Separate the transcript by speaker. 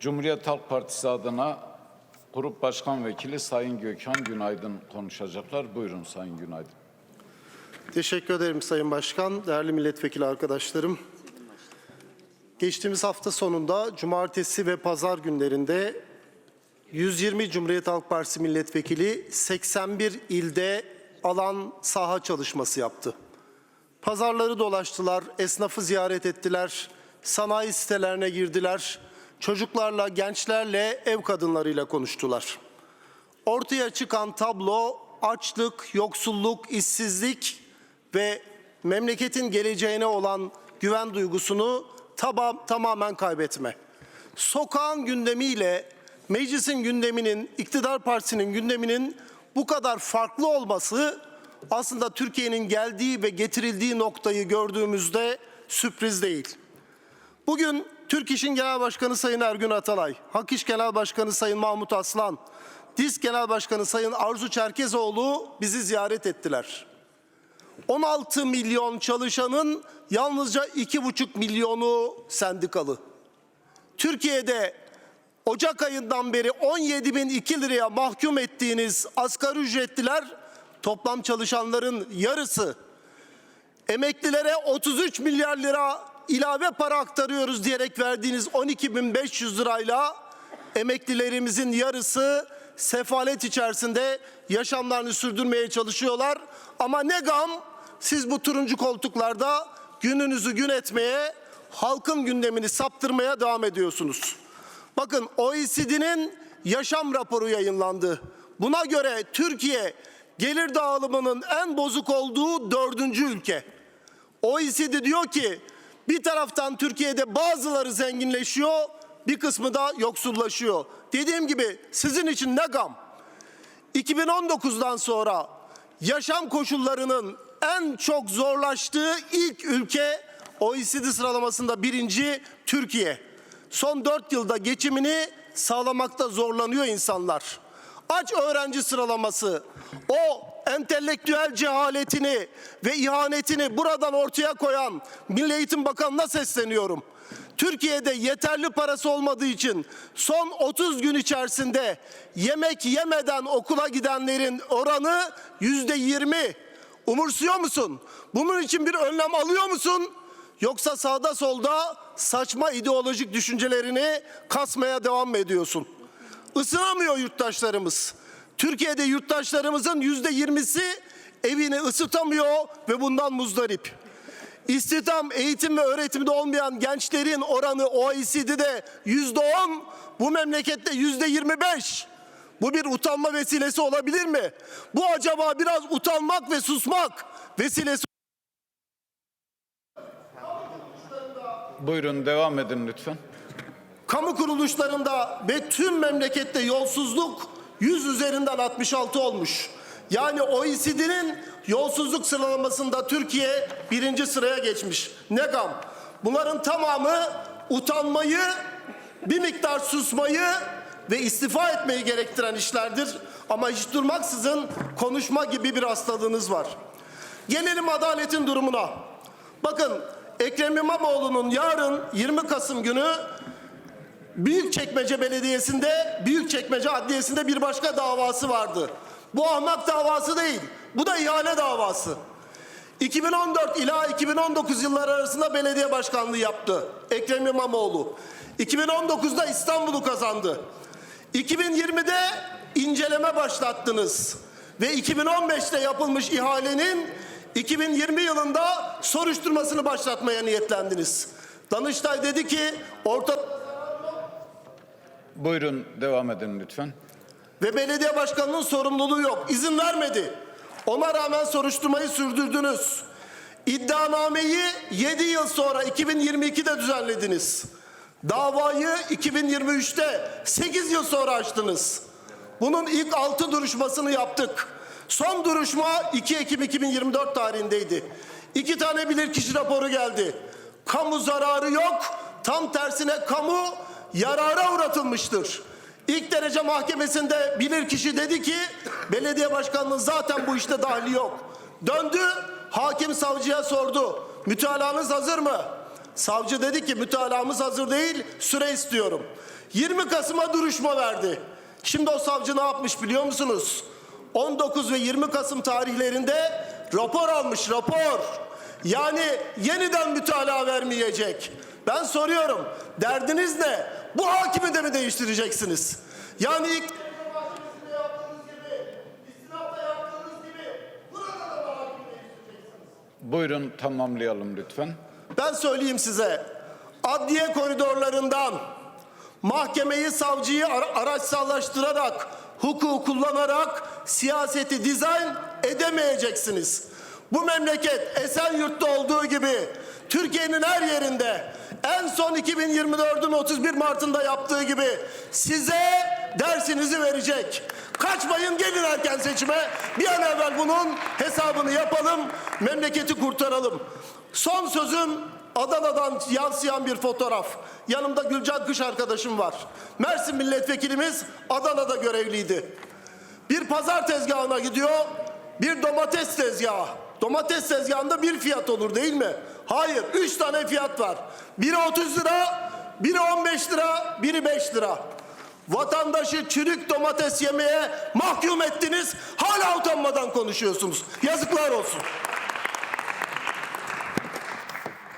Speaker 1: Cumhuriyet Halk Partisi adına Grup Başkan Vekili Sayın Gökhan Günaydın konuşacaklar. Buyurun Sayın Günaydın.
Speaker 2: Teşekkür ederim Sayın Başkan, değerli milletvekili arkadaşlarım. Geçtiğimiz hafta sonunda cumartesi ve pazar günlerinde 120 Cumhuriyet Halk Partisi milletvekili 81 ilde alan saha çalışması yaptı. Pazarları dolaştılar, esnafı ziyaret ettiler, sanayi sitelerine girdiler, çocuklarla, gençlerle, ev kadınlarıyla konuştular. Ortaya çıkan tablo açlık, yoksulluk, işsizlik ve memleketin geleceğine olan güven duygusunu taba- tamamen kaybetme. Sokağın gündemiyle meclisin gündeminin, iktidar partisinin gündeminin bu kadar farklı olması aslında Türkiye'nin geldiği ve getirildiği noktayı gördüğümüzde sürpriz değil. Bugün Türk İş'in Genel Başkanı Sayın Ergün Atalay, Hak İş Genel Başkanı Sayın Mahmut Aslan, DİSK Genel Başkanı Sayın Arzu Çerkezoğlu bizi ziyaret ettiler. 16 milyon çalışanın yalnızca 2,5 milyonu sendikalı. Türkiye'de Ocak ayından beri 17 bin 2 liraya mahkum ettiğiniz asgari ücretliler toplam çalışanların yarısı. Emeklilere 33 milyar lira ilave para aktarıyoruz diyerek verdiğiniz 12.500 lirayla emeklilerimizin yarısı sefalet içerisinde yaşamlarını sürdürmeye çalışıyorlar. Ama ne gam siz bu turuncu koltuklarda gününüzü gün etmeye, halkın gündemini saptırmaya devam ediyorsunuz. Bakın OECD'nin yaşam raporu yayınlandı. Buna göre Türkiye gelir dağılımının en bozuk olduğu dördüncü ülke. OECD diyor ki bir taraftan Türkiye'de bazıları zenginleşiyor, bir kısmı da yoksullaşıyor. Dediğim gibi sizin için ne gam? 2019'dan sonra yaşam koşullarının en çok zorlaştığı ilk ülke OECD sıralamasında birinci Türkiye. Son dört yılda geçimini sağlamakta zorlanıyor insanlar. Aç öğrenci sıralaması o entelektüel cehaletini ve ihanetini buradan ortaya koyan Milli Eğitim Bakanı'na sesleniyorum. Türkiye'de yeterli parası olmadığı için son 30 gün içerisinde yemek yemeden okula gidenlerin oranı yüzde 20. Umursuyor musun? Bunun için bir önlem alıyor musun? Yoksa sağda solda saçma ideolojik düşüncelerini kasmaya devam mı ediyorsun? Isınamıyor yurttaşlarımız. Türkiye'de yurttaşlarımızın yüzde yirmisi evini ısıtamıyor ve bundan muzdarip. İstihdam, eğitim ve öğretimde olmayan gençlerin oranı OECD'de yüzde on, bu memlekette yüzde yirmi beş. Bu bir utanma vesilesi olabilir mi? Bu acaba biraz utanmak ve susmak vesilesi
Speaker 1: Buyurun devam edin lütfen.
Speaker 2: Kamu kuruluşlarında ve tüm memlekette yolsuzluk 100 üzerinden 66 olmuş. Yani OECD'nin yolsuzluk sıralamasında Türkiye birinci sıraya geçmiş. Ne gam? Bunların tamamı utanmayı, bir miktar susmayı ve istifa etmeyi gerektiren işlerdir. Ama hiç durmaksızın konuşma gibi bir hastalığınız var. Gelelim adaletin durumuna. Bakın Ekrem İmamoğlu'nun yarın 20 Kasım günü Büyükçekmece Belediyesi'nde, Büyükçekmece Adliyesi'nde bir başka davası vardı. Bu ahmak davası değil, bu da ihale davası. 2014 ila 2019 yılları arasında belediye başkanlığı yaptı Ekrem İmamoğlu. 2019'da İstanbul'u kazandı. 2020'de inceleme başlattınız ve 2015'te yapılmış ihalenin 2020 yılında soruşturmasını başlatmaya niyetlendiniz. Danıştay dedi ki orta
Speaker 1: Buyurun devam edin lütfen.
Speaker 2: ve belediye başkanının sorumluluğu yok. İzin vermedi. Ona rağmen soruşturmayı sürdürdünüz. İddianameyi 7 yıl sonra 2022'de düzenlediniz. Davayı 2023'te 8 yıl sonra açtınız. Bunun ilk 6 duruşmasını yaptık. Son duruşma 2 Ekim 2024 tarihindeydi. İki tane bilirkişi raporu geldi. Kamu zararı yok. Tam tersine kamu yarara uğratılmıştır. İlk derece mahkemesinde bilirkişi dedi ki belediye başkanının zaten bu işte dahli yok. Döndü hakim savcıya sordu. Mütalanız hazır mı? Savcı dedi ki mütalamız hazır değil, süre istiyorum. 20 Kasım'a duruşma verdi. Şimdi o savcı ne yapmış biliyor musunuz? 19 ve 20 Kasım tarihlerinde rapor almış, rapor. Yani yeniden mütalaa vermeyecek. Ben soruyorum, derdiniz ne? Bu hakimi de mi değiştireceksiniz? Yani ilk
Speaker 1: Buyurun tamamlayalım lütfen.
Speaker 2: Ben söyleyeyim size. Adliye koridorlarından mahkemeyi, savcıyı ara- araçsallaştırarak, hukuku kullanarak siyaseti dizayn edemeyeceksiniz. Bu memleket Esenyurt'ta olduğu gibi Türkiye'nin her yerinde en son 2024'ün 31 Mart'ında yaptığı gibi size dersinizi verecek. Kaçmayın gelin erken seçime. Bir an evvel bunun hesabını yapalım. Memleketi kurtaralım. Son sözüm Adana'dan yansıyan bir fotoğraf. Yanımda Gülcan Kış arkadaşım var. Mersin milletvekilimiz Adana'da görevliydi. Bir pazar tezgahına gidiyor, bir domates tezgahı. Domates tezgahında bir fiyat olur değil mi? Hayır, üç tane fiyat var. Biri 30 lira, biri 15 lira, biri 5 lira. Vatandaşı çürük domates yemeye mahkum ettiniz. Hala utanmadan konuşuyorsunuz. Yazıklar olsun.